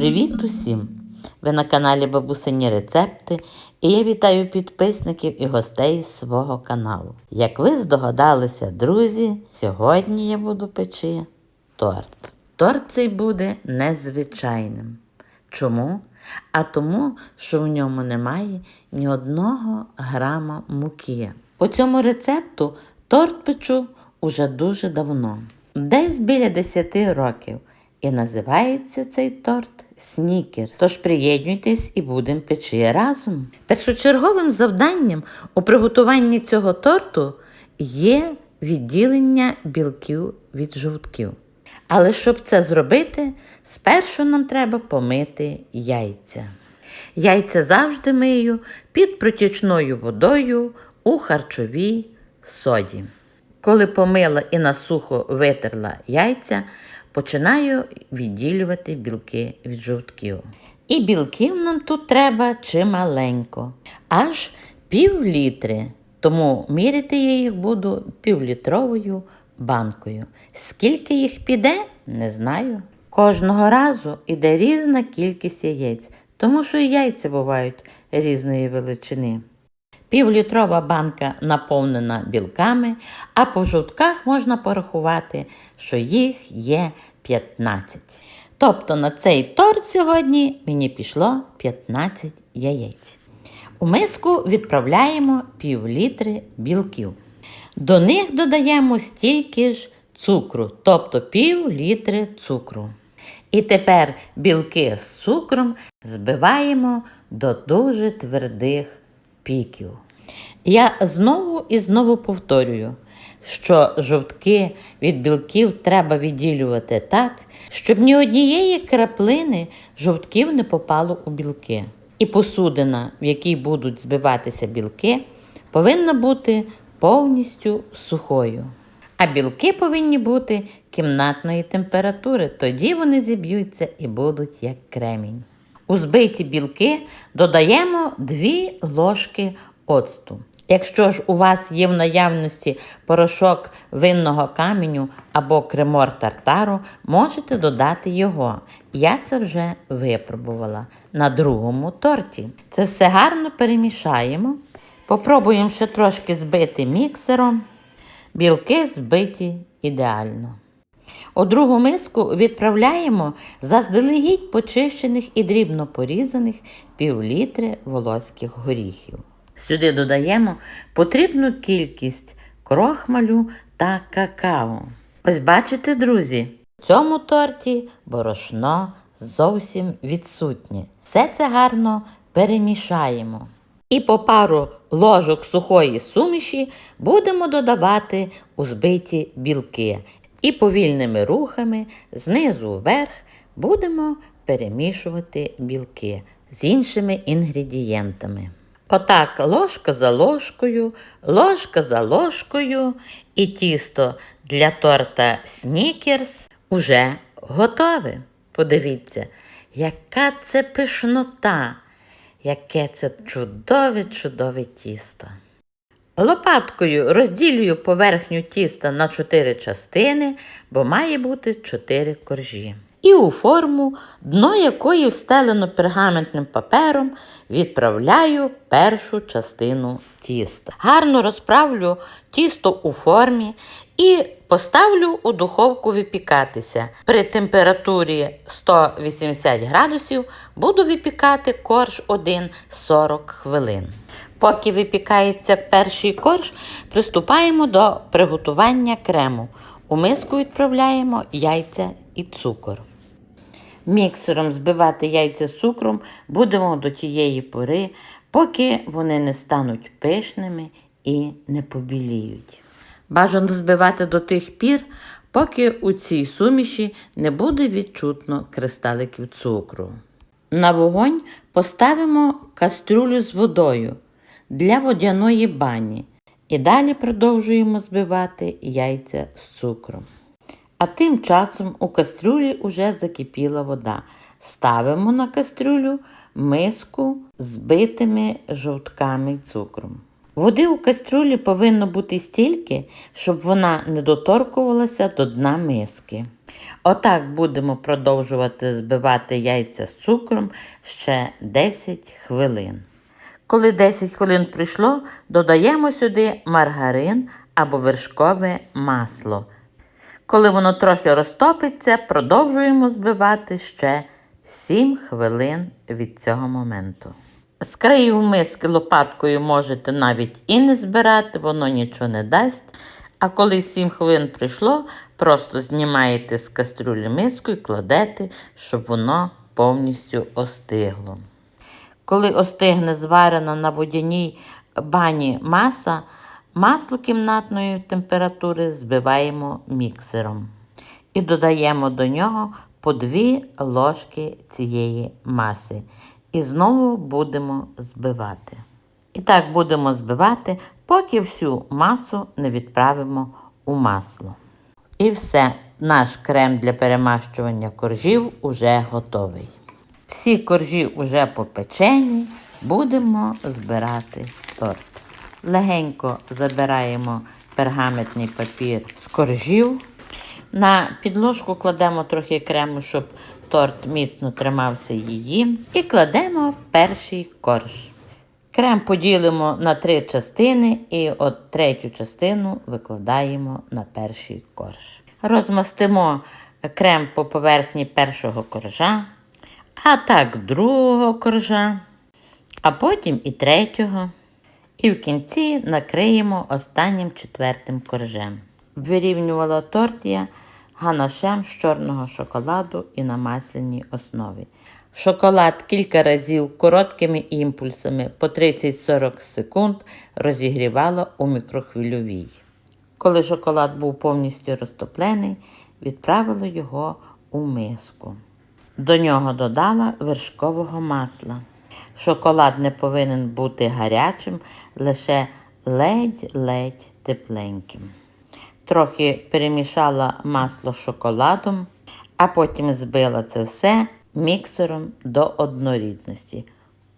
Привіт усім! Ви на каналі Бабусині Рецепти і я вітаю підписників і гостей свого каналу. Як ви здогадалися, друзі, сьогодні я буду печи торт. Торт цей буде незвичайним. Чому? А тому, що в ньому немає ні одного грама муки. По цьому рецепту торт печу уже дуже давно, десь біля 10 років. І називається цей торт снікерс. Тож приєднуйтесь і будемо печи разом. Першочерговим завданням у приготуванні цього торту є відділення білків від жовтків. Але щоб це зробити, спершу нам треба помити яйця. Яйця завжди мию під протічною водою у харчовій соді. Коли помила і на сухо витерла яйця, починаю відділювати білки від жовтків. І білків нам тут треба чималенько, аж пів літри. Тому міряти я їх буду півлітровою банкою. Скільки їх піде, не знаю. Кожного разу іде різна кількість яєць, тому що і яйця бувають різної величини. Півлітрова банка наповнена білками, а по жовтках можна порахувати, що їх є 15. Тобто на цей торт сьогодні мені пішло 15 яєць. У миску відправляємо пів літри білків. До них додаємо стільки ж цукру, тобто пів літри цукру. І тепер білки з цукром збиваємо до дуже твердих піків. Я знову і знову повторюю, що жовтки від білків треба відділювати так, щоб ні однієї краплини жовтків не попало у білки. І посудина, в якій будуть збиватися білки, повинна бути повністю сухою. А білки повинні бути кімнатної температури, тоді вони зіб'ються і будуть як кремінь. У збиті білки додаємо 2 ложки оцту. Якщо ж у вас є в наявності порошок винного каменю або кремор тартару, можете додати його. Я це вже випробувала на другому торті. Це все гарно перемішаємо. Попробуємо ще трошки збити міксером. Білки збиті ідеально. У другу миску відправляємо заздалегідь почищених і дрібно порізаних півлітри волоських горіхів. Сюди додаємо потрібну кількість крохмалю та какао. Ось бачите, друзі, в цьому торті борошно зовсім відсутнє. Все це гарно перемішаємо. І по пару ложок сухої суміші будемо додавати у збиті білки. І повільними рухами знизу вверх будемо перемішувати білки з іншими інгредієнтами. Отак ложка за ложкою, ложка за ложкою, і тісто для торта снікерс уже готове. Подивіться, яка це пишнота, яке це чудове-чудове тісто. Лопаткою розділюю поверхню тіста на 4 частини, бо має бути 4 коржі. І у форму, дно якої встелено пергаментним папером, відправляю першу частину тіста. Гарно розправлю тісто у формі і поставлю у духовку випікатися. При температурі 180 градусів буду випікати корж 1 40 хвилин. Поки випікається перший корж, приступаємо до приготування крему. У миску відправляємо яйця і цукор. Міксером збивати яйця з цукром будемо до тієї пори, поки вони не стануть пишними і не побіліють. Бажано збивати до тих пір, поки у цій суміші не буде відчутно кристаликів цукру. На вогонь поставимо кастрюлю з водою для водяної бані і далі продовжуємо збивати яйця з цукром. А тим часом у кастрюлі уже закипіла вода. Ставимо на кастрюлю миску з битими жовтками цукром. Води у кастрюлі повинно бути стільки, щоб вона не доторкувалася до дна миски. Отак будемо продовжувати збивати яйця з цукром ще 10 хвилин. Коли 10 хвилин пройшло, додаємо сюди маргарин або вершкове масло. Коли воно трохи розтопиться, продовжуємо збивати ще 7 хвилин від цього моменту. З краю миски лопаткою можете навіть і не збирати, воно нічого не дасть. А коли 7 хвилин пройшло, просто знімаєте з кастрюлі миску і кладете, щоб воно повністю остигло. Коли остигне зварена на водяній бані маса, масло кімнатної температури збиваємо міксером. І додаємо до нього по 2 ложки цієї маси. І знову будемо збивати. І так будемо збивати, поки всю масу не відправимо у масло. І все, наш крем для перемащування коржів уже готовий. Всі коржі уже попечені, будемо збирати торт. Легенько забираємо пергаментний папір з коржів. На підложку кладемо трохи крему, щоб торт міцно тримався її. І кладемо перший корж. Крем поділимо на три частини і от третю частину викладаємо на перший корж. Розмастимо крем по поверхні першого коржа, а так другого коржа, а потім і третього. І в кінці накриємо останнім четвертим коржем. Вирівнювала торт я ганашем з чорного шоколаду і на масляній основі. Шоколад кілька разів короткими імпульсами по 30-40 секунд розігрівала у мікрохвильовій. Коли шоколад був повністю розтоплений, відправила його у миску. До нього додала вершкового масла. Шоколад не повинен бути гарячим, лише ледь-ледь тепленьким. Трохи перемішала масло з шоколадом, а потім збила це все міксером до однорідності.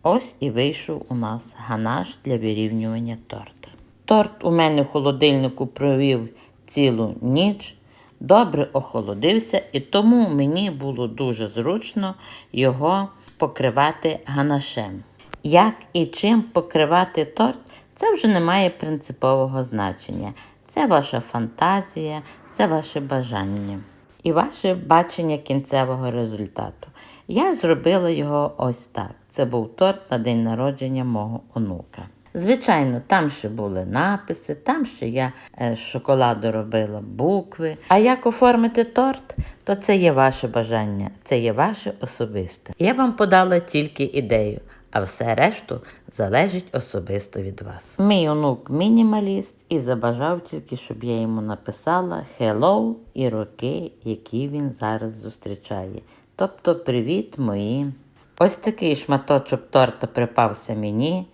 Ось і вийшов у нас ганаш для вирівнювання торта. Торт у мене в холодильнику провів цілу ніч, добре охолодився, і тому мені було дуже зручно його покривати ганашем. Як і чим покривати торт, це вже не має принципового значення. Це ваша фантазія, це ваше бажання і ваше бачення кінцевого результату. Я зробила його ось так. Це був торт на день народження мого онука. Звичайно, там ще були написи, там ще я е, з шоколаду робила букви. А як оформити торт, то це є ваше бажання, це є ваше особисте. Я вам подала тільки ідею, а все решту залежить особисто від вас. Мій онук мінімаліст і забажав тільки, щоб я йому написала hello і роки, які він зараз зустрічає. Тобто, привіт мої. Ось такий шматочок торта припався мені.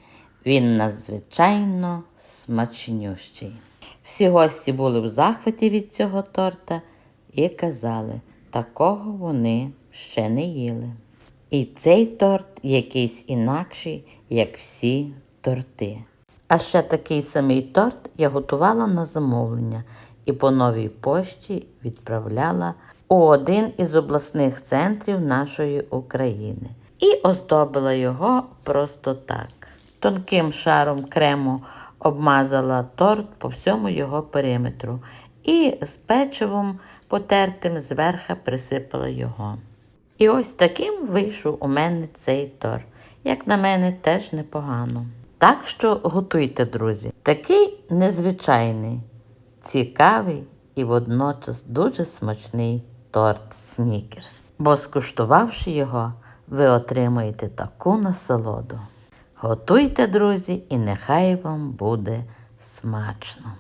Він надзвичайно смачнющий. Всі гості були в захваті від цього торта і казали, такого вони ще не їли. І цей торт якийсь інакший, як всі торти. А ще такий самий торт я готувала на замовлення і по новій пошті відправляла у один із обласних центрів нашої України. І оздобила його просто так. Тонким шаром крему обмазала торт по всьому його периметру і з печивом потертим зверха присипала його. І ось таким вийшов у мене цей торт. Як на мене, теж непогано. Так що готуйте, друзі. Такий незвичайний, цікавий і водночас дуже смачний торт Снікерс. Бо скуштувавши його, ви отримаєте таку насолоду. Готуйте, друзі, і нехай вам буде смачно!